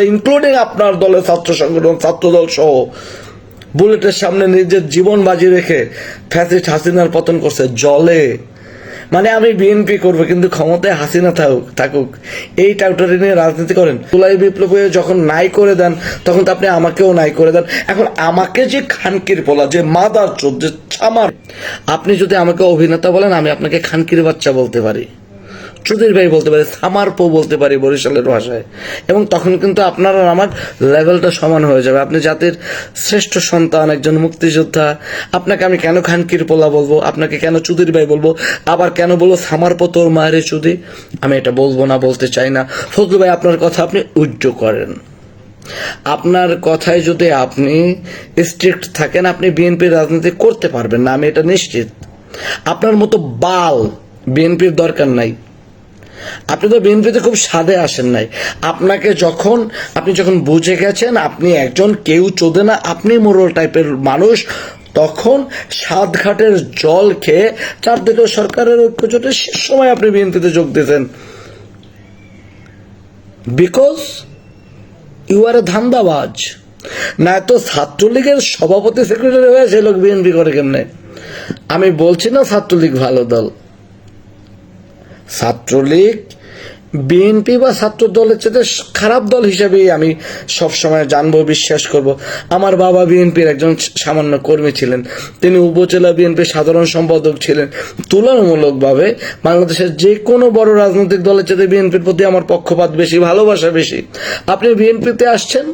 Including আপনার দলের ছাত্র সংগঠন, ছাত্রদল সহ, বুলেটের সামনে নিজের জীবন বাজি রেখে ফ্যাসিস্ট হাসিনার পতন করছে, জলে। মানে আমি বিএনপি করব, কিন্তু ক্ষমতায় হাসিনা থাকুক থাকুক। এই টাউটারি নিয়ে রাজনীতি করেন। জুলাই বিপ্লবে যখন নাই করে দেন, তখন তো আপনি আমাকেও নাই করে দেন। এখন আমাকে যে খানকির পোলা, যে মাদার চোদ যে ছামার, আপনি যদি আমাকে অভিনেতা বলেন, আমি আপনাকে খানকির বাচ্চা বলতে পারি। চুদির ভাই বলতে পারি, সামার পো বলতে পারি বরিশালের ভাষায়। এবং তখন কিন্তু আপনার আর আমার লেভেলটা সমান হয়ে যাবে। আপনি জাতির শ্রেষ্ঠ সন্তান, একজন মুক্তিযোদ্ধা, আপনাকে আমি কেন খানকির পোলা বলব, আপনাকে কেন চুদির ভাই বলব, আবার কেন বলব সামার পো তোর মায়ের চুদি? আমি এটা বলব না, বলতে চাই না। ফজলু ভাই, আপনার কথা আপনি উজ্জ করেন। আপনার কথায় যদি আপনি স্ট্রিক্ট থাকেন, আপনি বিএনপির রাজনীতি করতে পারবেন না, আমি এটা নিশ্চিত। আপনার মতো বাল বিএনপির দরকার নাই। আপনি তো বিএনপিতে খুব সাদে আসেন নাই। আপনাকে যখন, আপনি যখন বুঝে গেছেন, আপনি একজন কেউ চোদে না, আপনি মোরল টাইপের মানুষ, তখন সাতঘাটের জল খেয়ে চারদিকে সরকারের ঐক্যজোটের শেষ সময় আপনি বিএনপিতে যোগ দিতেন। বিকজ ইউ আর এ ধান্দাবাজ। না তো ছাত্রলীগের সভাপতি সেক্রেটারি হয়ে সে লোক বিএনপি করে কেমনে? আমি বলছি না ছাত্রলীগ ভালো দল। ছাত্রলীগ বিএনপি বা ছাত্র দলের চেয়ে খারাপ দল হিসেবেই আমি সবসময় জানব, বিশ্বাস করব। আমার বাবা বিএনপির একজন সামান্য কর্মী ছিলেন। তিনি উপজেলা বিএনপির সাধারণ সম্পাদক ছিলেন। তুলনামূলকভাবে বাংলাদেশের যে কোনো বড় রাজনৈতিক দলের চেয়ে বিএনপির প্রতি আমার পক্ষপাত বেশি, ভালোবাসা বেশি। আপনি বিএনপিতে আসছেন?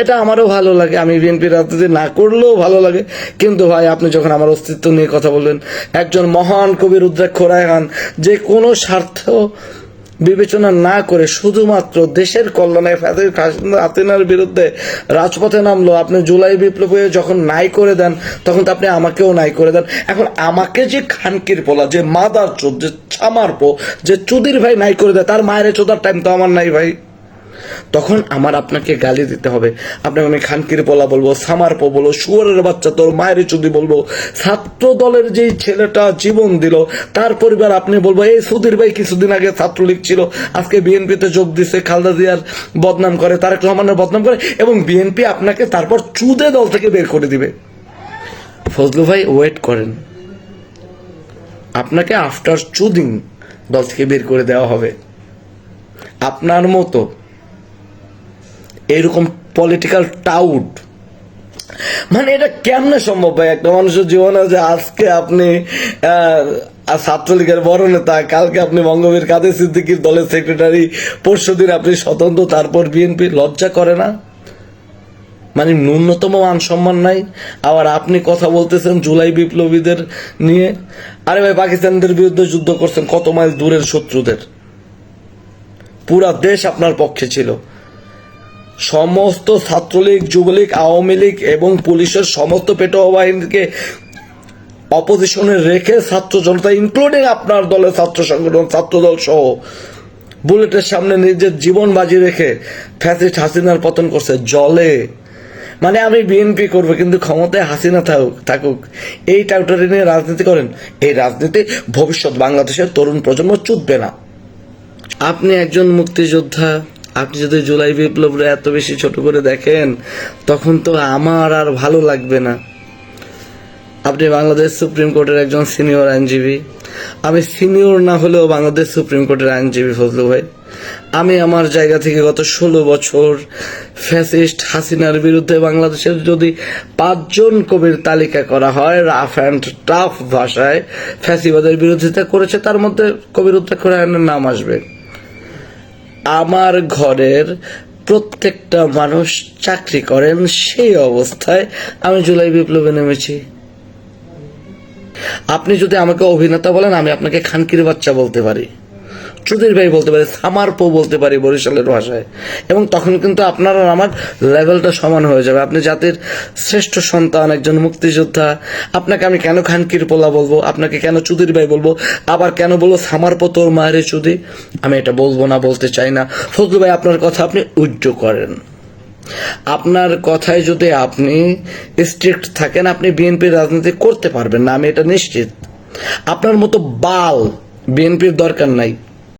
এটা আমারও ভালো লাগে। আমি বিএনপি রাজনীতি না করলেও ভালো লাগে। কিন্তু ভাই, আপনি যখন আমার অস্তিত্ব নিয়ে কথা বলবেন একজন মহান কবি রুদ্রাক্ষ রায়হান যে কোনো স্বার্থ বিবেচনা না করে শুধুমাত্র দেশের কল্যাণে হাসিনার বিরুদ্ধে রাজপথে নামলো, আপনি জুলাই বিপ্লবে যখন নাই করে দেন, তখন তো আপনি আমাকেও নাই করে দেন। এখন আমাকে যে খানকির পোলা, যে মাদার চোদ যে ছামার পো, যে চুদির ভাই নাই করে দেয়, তার মায়ের চোদার টাইম তো আমার নাই ভাই। তখন আমার আপনাকে গালি দিতে হবে। আপনাকে আমি খানকির পোলা বলব, সামার পো বলব, শুয়ারের বাচ্চা তোর মায়ের চুদি বলব ছাত্র দলের যেই ছেলেটা জীবন দিল, তার পরিবার আপনি বলব, এই সুধীর ভাই কিছুদিন আগে ছাত্রলীগ ছিল, আজকে বিএনপিতে যোগ দিছে, খালদা জিয়ার বদনাম করে, তারেক রহমানের বদনাম করে, এবং বিএনপি আপনাকে তারপর চুদে দল থেকে বের করে দিবে। ফজলু ভাই ওয়েট করেন। আপনাকে আফটার চুদিং দল থেকে বের করে দেওয়া হবে। আপনার মতো এরকম পলিটিক্যাল টাউট মানে এটা কেমনে সম্ভব ভাই? একটা মানুষের জীবনে যে আজকে আপনি ছাত্রলীগের বড় নেতা, কালকে আপনি বঙ্গবীর কাদের সিদ্দিকির দলের সেক্রেটারি পরশু দিন আপনি স্বতন্ত্র, তারপর বিএনপি লজ্জা করে না? মানে ন্যূনতম মান সম্মান নাই। আবার আপনি কথা বলতেছেন জুলাই বিপ্লবীদের নিয়ে। আরে ভাই, পাকিস্তানদের বিরুদ্ধে যুদ্ধ করছেন কত মাইল দূরের শত্রুদের? পুরা দেশ আপনার পক্ষে ছিল। সমস্ত ছাত্রলীগ, যুবলীগ, আওয়ামী লীগ এবং পুলিশের সমস্ত পেটোয়া বাহিনীকে অপোজিশনে রেখে ছাত্র জনতা ইনক্লুডিং আপনার দলের ছাত্র সংগঠন ছাত্রদল সহ, বুলেটের সামনে নিজের জীবন বাজি রেখে ফ্যাসিস্ট হাসিনার পতন করছে জলে। মানে আমি বিএনপি করব, কিন্তু ক্ষমতায় হাসিনা থাকুক থাকুক। এই টাউটারি নিয়ে রাজনীতি করেন। এই রাজনীতি ভবিষ্যৎ বাংলাদেশের তরুণ প্রজন্ম চুদবে না। আপনি একজন মুক্তিযোদ্ধা আপনি যদি জুলাই বিপ্লবরে এত বেশি ছোট করে দেখেন, তখন তো আমার আর ভালো লাগবে না। আপনি বাংলাদেশ সুপ্রিম কোর্টের একজন সিনিয়র আইনজীবী। আমি সিনিয়র না হলেও বাংলাদেশ সুপ্রিম কোর্টের আইনজীবী ফজলু ভাই। আমি আমার জায়গা থেকে গত ষোলো বছর ফ্যাসিস্ট হাসিনার বিরুদ্ধে বাংলাদেশের যদি পাঁচজন কবির তালিকা করা হয়, রাফ অ্যান্ড টাফ ভাষায় ফ্যাসিবাদের বিরোধিতা করেছে, তার মধ্যে কবির রায়নের নাম আসবে। আমার ঘরের প্রত্যেকটা মানুষ চাকরি করেন সেই অবস্থায় আমি জুলাই বিপ্লবে নেমেছি। আপনি যদি আমাকে অভিনেতা বলেন, আমি আপনাকে খানকির বাচ্চা বলতে পারি। চুদির ভাই বলতে পারি, সামার পো বলতে পারি বরিশালের ভাষায়। এবং তখন কিন্তু আপনার আর আমার লেভেলটা সমান হয়ে যাবে। আপনি জাতির শ্রেষ্ঠ সন্তান, একজন মুক্তিযোদ্ধা, আপনাকে আমি কেন খানকির পোলা বলব, আপনাকে কেন চুদির ভাই বলব, আবার কেন বলব সামার পো তোর মায়ের চুদি? আমি এটা বলব না, বলতে চাই না। ফজলু ভাই, আপনার কথা আপনি উজ্জ করেন। আপনার কথায় যদি আপনি স্ট্রিক্ট থাকেন, আপনি বিএনপির রাজনীতি করতে পারবেন না, আমি এটা নিশ্চিত। আপনার মতো বাল বিএনপির দরকার নাই।